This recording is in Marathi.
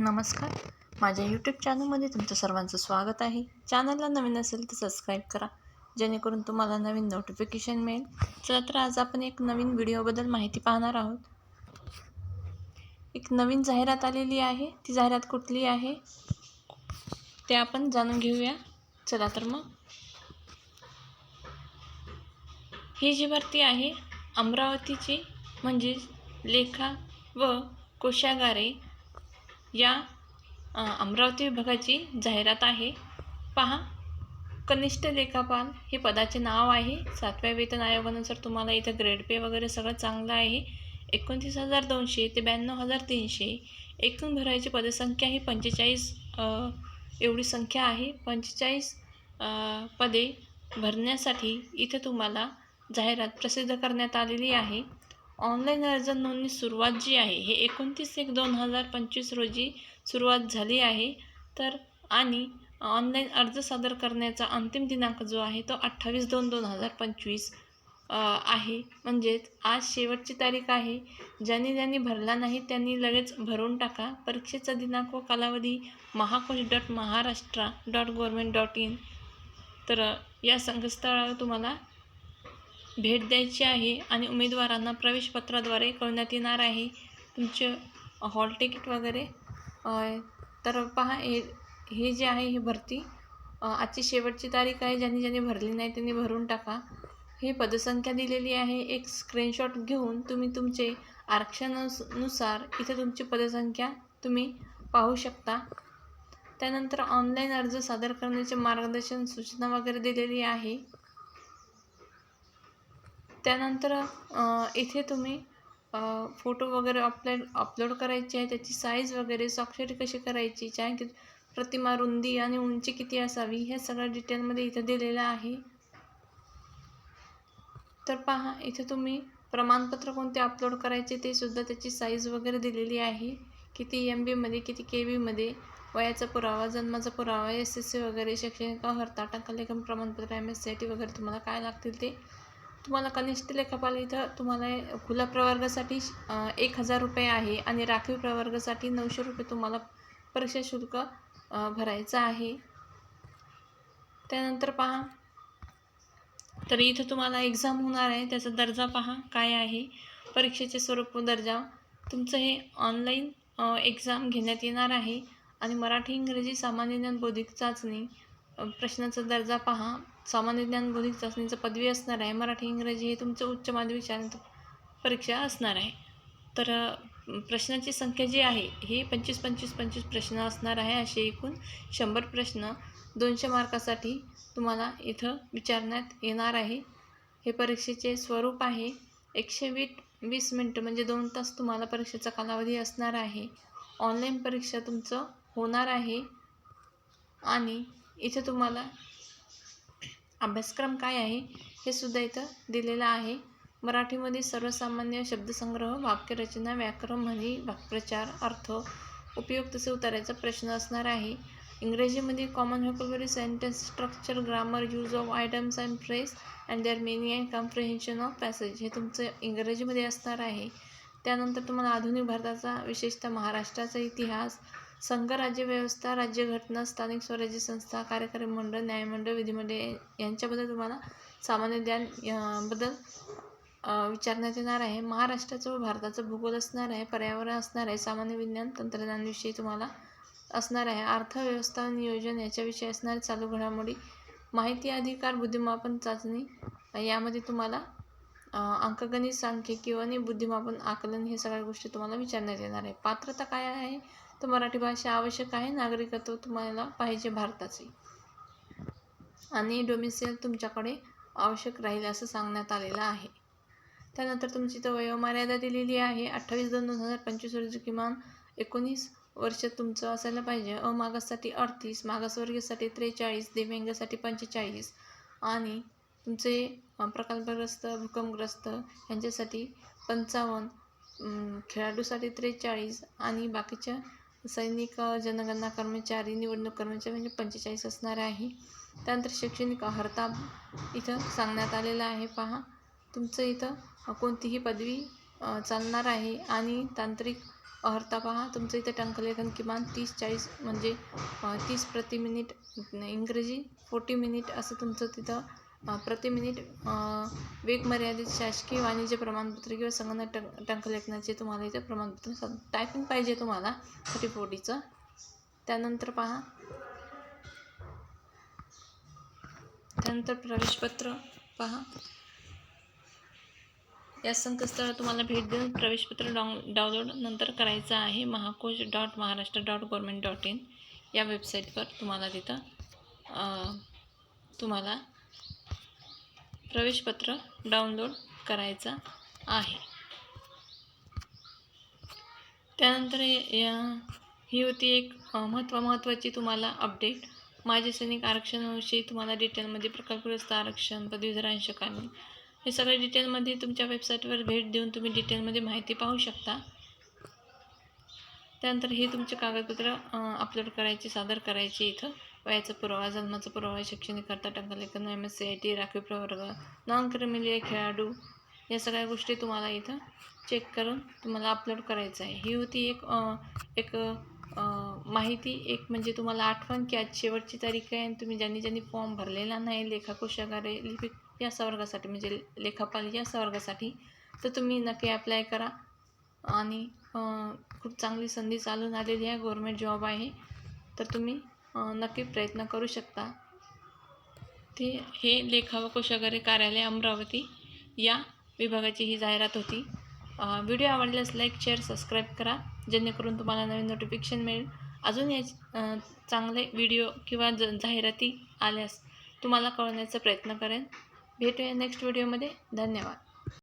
नमस्कार. माझ्या यूट्यूब चॅनलमध्ये तुमचं सर्वांचं स्वागत आहे. चॅनलला नवीन असेल तर सबस्क्राईब करा. जेणेकरून तुम्हाला नवीन नोटिफिकेशन मिळेल. चला तर आज आपण एक नवीन व्हिडिओबद्दल माहिती पाहणार आहोत. एक नवीन जाहिरात आलेली आहे. ती जाहिरात कुठली आहे? ते आपण जाणून घेऊया. चला तर मग. ही जी भरती आहे अमरावतीची म्हणजेच लेखा व कोशागारे या अमरावती विभागाची जाहिरात आहे. पहा कनिष्ठ लेखापाल हे पदाचे नाव आहे. सातव्या वेतन आयोगानुसार तुम्हाला इथं ग्रेड पे वगैरे सगळं चांगलं आहे. एकोणतीस हजार दोनशे ते ब्याण्णव हजार तीनशे एकूण भरायची पदसंख्या ही पंचेचाळीस एवढी संख्या आहे. पंचेचाळीस पदे भरण्यासाठी इथं तुम्हाला जाहिरात प्रसिद्ध करण्यात आलेली आहे. ऑनलाईन अर्ज नोंदणी सुरुवात जी आहे हे एकोणतीस एक दोन हजार पंचवीस रोजी सुरुवात झाली आहे. तर आणि ऑनलाईन अर्ज सादर करण्याचा अंतिम दिनांक जो आहे तो अठ्ठावीस दोन दोन हजार पंचवीस आहे. म्हणजेच आज शेवटची तारीख आहे. ज्यांनी ज्यांनी भरला नाही त्यांनी लगेच भरून टाका. परीक्षेचा दिनांक व कालावधी Mahakosh dot Maharashtra dot government dot in. तर या संकेतस्थळावर तुम्हाला भेट द्यायची आहे आणि उमेदवारांना प्रवेशपत्राद्वारे कळवण्यात येणार आहे. तुमचे हॉल तिकीट वगैरे तर पहा हे हे जे आहे ही भरती. आजची शेवटची तारीख आहे ज्यांनी ज्यांनी भरली नाही त्यांनी भरून टाका. हे पदसंख्या दिलेली आहे. एक स्क्रीनशॉट घेऊन तुम्ही तुमचे आरक्षणानुसार इथे तुमची पदसंख्या तुम्ही पाहू शकता. त्यानंतर ऑनलाईन अर्ज सादर करण्याचे मार्गदर्शन सूचना वगैरे दिलेली आहे. त्यानंतर इथे तुम्ही फोटो वगैरे अपलोड अपलोड करायचे आहे त्याची साईज वगैरे स्वाक्षरी कशी करायची छायांकित प्रतिमा रुंदी आणि उंची किती असावी हे सगळं डिटेलमध्ये इथं दिलेलं आहे. तर पहा इथे तुम्ही प्रमाणपत्र कोणते अपलोड करायचे ते सुद्धा त्याची साईज वगैरे दिलेली आहे. किती एम बीमध्ये किती के बीमध्ये वयाचा पुरावा जन्माचा पुरावा एस एस सी वगैरे शैक्षणिक अर्हता टंकलेखन प्रमाणपत्र M S C I T वगैरे तुम्हाला काय लागतील ते तुम्हाला कनिष्ठ लेखापाल इथं तुम्हाला खुला प्रवर्गासाठी एक हजार रुपये आहे आणि राखीव प्रवर्गासाठी नऊशे रुपये तुम्हाला परीक्षा शुल्क भरायचं आहे. त्यानंतर पहा. तर इथं तुम्हाला एक्झाम होणार आहे. त्याचा दर्जा पहा. काय आहे? परीक्षेचे स्वरूप व दर्जा. तुमचं हे ऑनलाईन एक्झाम घेण्यात येणार आहे. आणि मराठी इंग्रजी सामान्य ज्ञान बौद्धिक चाचणी. प्रश्नाचा दर्जा पहा. सामान्य ज्ञान बौद्धिक चाचणीचं पदवी असणार आहे. मराठी इंग्रजी हे तुमचं उच्च माध्यमिक शाळेत परीक्षा असणार आहे. तर प्रश्नाची संख्या जी आहे हे पंचवीस पंचवीस पंचवीस प्रश्न असणार आहे असे एकूण शंभर प्रश्न दोनशे मार्कासाठी तुम्हाला इथं विचारण्यात येणार आहे. हे परीक्षेचे स्वरूप आहे. एकशे वीस वीस मिनटं म्हणजे दोन तास तुम्हाला परीक्षेचा कालावधी असणार आहे. ऑनलाईन परीक्षा तुमचं होणार आहे. आणि इथे तुम्हाला अभ्यासक्रम काय आहे हे सुद्धा इथं दिलेलं आहे. मराठीमध्ये सर्वसामान्य शब्दसंग्रह वाक्यरचना व्याकरण म्हणी वाक्प्रचार अर्थ उपयोग तसे उतारायचा प्रश्न असणार आहे. इंग्रजीमध्ये common vocabulary sentence structure grammar use of items and phrase and their meaning and comprehension of passage हे तुमचं इंग्रजीमध्ये असणार आहे. त्यानंतर तुम्हाला आधुनिक भारताचा विशेषतः महाराष्ट्राचा इतिहास संघ राज्यव्यवस्था राज्यघटना स्थानिक स्वराज्य संस्था कार्यकारी मंडळ न्यायमंडळ विधिमंडळ यांच्याबद्दल तुम्हाला सामान्य ज्ञान या- बद्दल विचारण्यात येणार आहे. महाराष्ट्राचं व भारताचं भूगोल असणार आहे पर्यावरण असणार आहे सामान्य विज्ञान तंत्रज्ञानविषयी तुम्हाला असणार आहे. अर्थव्यवस्था नियोजन याच्याविषयी असणारे चालू घडामोडी माहिती अधिकार बुद्धिमापन चाचणी यामध्ये तुम्हाला अंकगणित सांख्यिकी आणि बुद्धिमापन आकलन हे सगळ्या गोष्टी तुम्हाला विचारण्यात येणार आहे. पात्रता काय आहे? तर मराठी भाषा आवश्यक आहे नागरिकत्व तुम्हाला पाहिजे भारताचे. आणि डोमिसेल तुमच्याकडे आवश्यक राहील असं सांगण्यात आलेलं आहे. त्यानंतर तुमची तर वयोमर्यादा दिलेली आहे अठ्ठावीस दोन दोन हजार पंचवीस रोजी किमान एकोणीस वर्ष तुमचं असायला पाहिजे. अमागाससाठी अडतीस मागासवर्गीयसाठी त्रेचाळीस दिव्यांगासाठी पंचेचाळीस आणि तुमचे प्रकल्पग्रस्त भूकंपग्रस्त यांच्यासाठी पंचावन्न खेळाडूसाठी त्रेचाळीस आणि बाकीच्या सैनिक जनगणना कर्मचारी निवडणूक कर्मचारी म्हणजे पंचेचाळीस असणार आहे. त्यानंतर शैक्षणिक अर्हता इथं सांगण्यात आलेलं आहे. पहा तुमचं इथं कोणतीही पदवी चालणार आहे. आणि तांत्रिक अर्हता पहा तुमचं इथं टंकलेखन किमान तीस चाळीस म्हणजे तीस प्रति मिनिट इंग्रजी फोर्टी मिनिट असं तुमचं तिथं प्रति मिनिट वेग मर्यादित शासकीय वाणिज्य प्रमाणपत्र किंवा संगणक टंक टंकलेखनाचे तुम्हाला इथे प्रमाणपत्र टायपिंग पाहिजे तुम्हाला थर्टी फोर्टीचं. त्यानंतर पहा. त्यानंतर प्रवेशपत्र पहा. या संकेतस्थळाला तुम्हाला भेट देऊन प्रवेशपत्र डाउन डाउनलोड नंतर करायचं आहे. Mahakosh dot Maharashtra dot government dot in या वेबसाईटवर तुम्हाला तिथं तुम्हाला प्रवेशपत्र डाउनलोड करायचं आहे. त्यानंतर या- ही होती एक महत्त्व महत्त्वाची तुम्हाला अपडेट माझे सैनिक आरक्षणाविषयी तुम्हाला डिटेलमध्ये प्रकल्पग्रस्त आरक्षण पदवीधर अंशकांनी हे सगळे डिटेलमध्ये तुमच्या वेबसाईटवर भेट देऊन तुम्ही डिटेलमध्ये माहिती पाहू शकता. त्यानंतर हे तुमचे कागदपत्र अपलोड करायचे सादर करायचे इथं. वयाचा पुरावा जन्माचा पुरावा शैक्षणिक करता टंकलेखन M S C I T राखीव प्रवर्ग नॉन क्रिमिलिय खेळाडू या सगळ्या गोष्टी तुम्हाला इथं चेक करून तुम्हाला अपलोड करायचं आहे. ही होती एक एक माहिती एक म्हणजे तुम्हाला आठवण की आज शेवटची तारीख आहे आणि तुम्ही ज्यांनी ज्यांनी फॉर्म भरलेला नाही लेखाकोशागारे लिपिक या संवर्गासाठी म्हणजे लेखापाल या संवर्गासाठी तर तुम्ही नक्की अप्लाय करा. आणि खूप चांगली संधी चालून आलेली आहे. गव्हर्मेंट जॉब आहे. तर तुम्ही नक्की प्रयत्न करू शकता. ते हे लेखा व कोशागारे कार्यालय अमरावती या विभागाची ही जाहिरात होती. व्हिडिओ आवडल्यास लाईक शेअर सबस्क्राईब करा. जेणेकरून तुम्हाला नवीन नोटिफिकेशन मिळेल. अजून या चांगले व्हिडिओ किंवा ज जाहिराती आल्यास तुम्हाला कळवण्याचा प्रयत्न करेन. भेटूया नेक्स्ट व्हिडिओमध्ये. धन्यवाद.